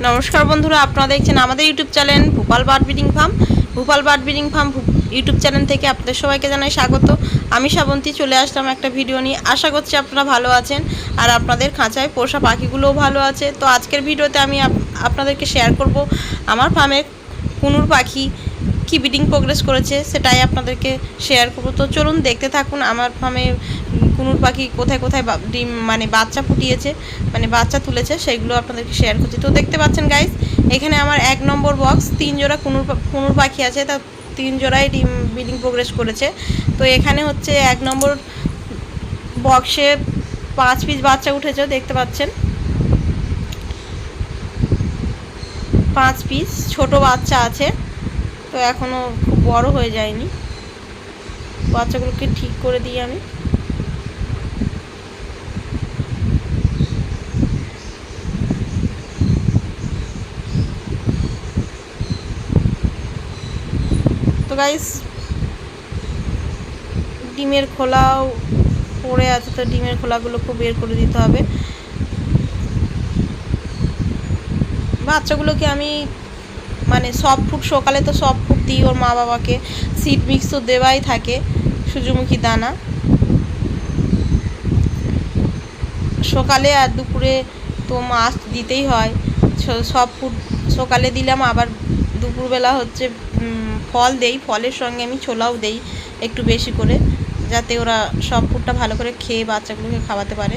নমস্কার বন্ধুরা, আপনারা দেখছেন আমাদের YouTube channel Bhupal bird breeding farm. Bhupal bird breeding farm YouTube channel থেকে আপনাদের সবাইকে জানাই স্বাগত। আমি শ্রাবন্তী, চলে আসলাম একটা ভিডিও নিয়ে। আশা করছি আপনারা ভালো আছেন আর আপনাদের খাঁচায় পোষা পাখিগুলোও ভালো আছে। তো আজকের ভিডিওতে আমি আপ- আপনাদেরকে শেয়ার করব আমার ফার্মে কুনুর পাখি কি ব্রিডিং প্রোগ্রেস করেছে সেটাই আপনাদেরকে শেয়ার করব। তো চলুন দেখতে থাকুন, আমার ফার্মে কুনুর পাখি কোথায় কোথায় ডিম মানে বাচ্চা ফুটিয়েছে মানে বাচ্চা তুলেছে সেইগুলো আপনাদেরকে শেয়ার করছি। তো দেখতে পাচ্ছেন গাইস এখানে আমার এক নম্বর বক্স তিন জোড়া কুনুর কুনুর পাখি আছে, তা তিন জোড়াই ডিম ব্রিডিং প্রোগ্রেস করেছে। তো এখানে হচ্ছে এক নম্বর বক্সে পাঁচ পিস বাচ্চা উঠেছে, দেখতে পাচ্ছেন। পাঁচ পিস ছোট বাচ্চা আছে, তো এখনও খুব বড় হয়ে যায়নি। বাচ্চাগুলোকে ঠিক করে দিই আমি। গাইস ডিমের খোলাও পড়ে আছে, তো ডিমের খোলাগুলোকে বের করে দিতে হবে। বাচ্চাগুলোকে আমি মানে সব ফুড সকালে তো সব ফুড দিই ওর মা বাবাকে। সিড মিক্স তো দেওয়াই থাকে, সূর্যমুখী দানা। সকালে আর দুপুরে তো মাছ দিতেই হয় সব ফুড সকালে দিলাম, আবার দুপুরবেলা হচ্ছে ফল দেই, ফলের সঙ্গে আমি ছোলাও দেই একটু বেশি করে, যাতে ওরা সব ফুডটা ভালো করে খেয়ে বাচ্চাগুলোকে খাওয়াতে পারে।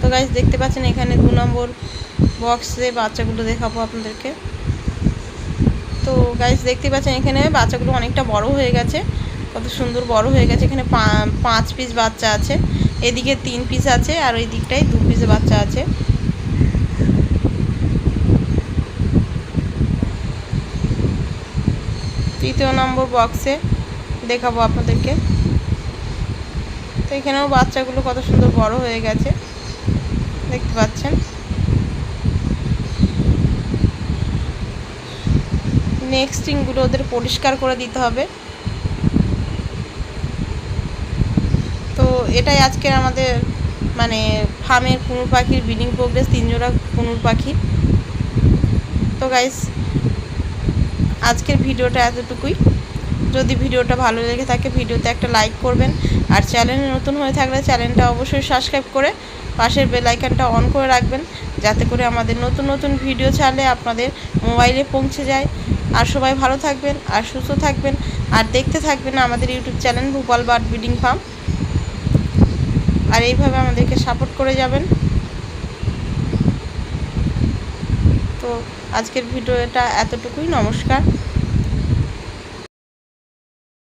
তো গাইজ দেখতে পাচ্ছেন এখানে দু নম্বর বক্সে বাচ্চাগুলো দেখাবো আপনাদেরকে। তো গাইজ দেখতে পাচ্ছেন এখানে বাচ্চাগুলো অনেকটা বড় হয়ে গেছে, কত সুন্দর বড় হয়ে গেছে। এখানে পাঁচ পিস বাচ্চা আছে, এদিকে তিন পিস আছে আর ওই দিকটায় দু পিস বাচ্চা আছে। তৃতীয় নম্বর বক্সে দেখাবো আপনাদেরকে। তো এখানেও বাচ্চাগুলো কত সুন্দর বড় হয়ে গেছে। দেখতে পাচ্ছেন? নেক্সট টিংগুলো ওদের পরিষ্কার করে দিতে হবে। তো এটাই আজকের আমাদের মানে ফার্মের কুনুর পাখির ব্রিডিং প্রোগ্রেস তিনজোড়া কুনুর পাখি। তো গাইস আজকের ভিডিওটা এতটুকুই। যদি ভিডিওটা ভালো লেগে থাকে, ভিডিওতে একটা লাইক করবেন। আর চ্যানেলে নতুন হয়ে থাকলে চ্যানেলটা অবশ্যই সাবস্ক্রাইব করে পাশের বেল আইকনটা অন করে রাখবেন, যাতে করে আমাদের নতুন নতুন ভিডিও ছাড়লে আপনাদের মোবাইলে পৌঁছে যায়। আর সবাই ভালো থাকবেন, আর সুস্থ থাকবেন, আর দেখতে থাকবেন আমাদের YouTube channel Bhupal bird breeding farm. আর এইভাবে আমাদেরকে সাপোর্ট করে যাবেন তো আজকের ভিডিওটা এতটুকুই। নমস্কার।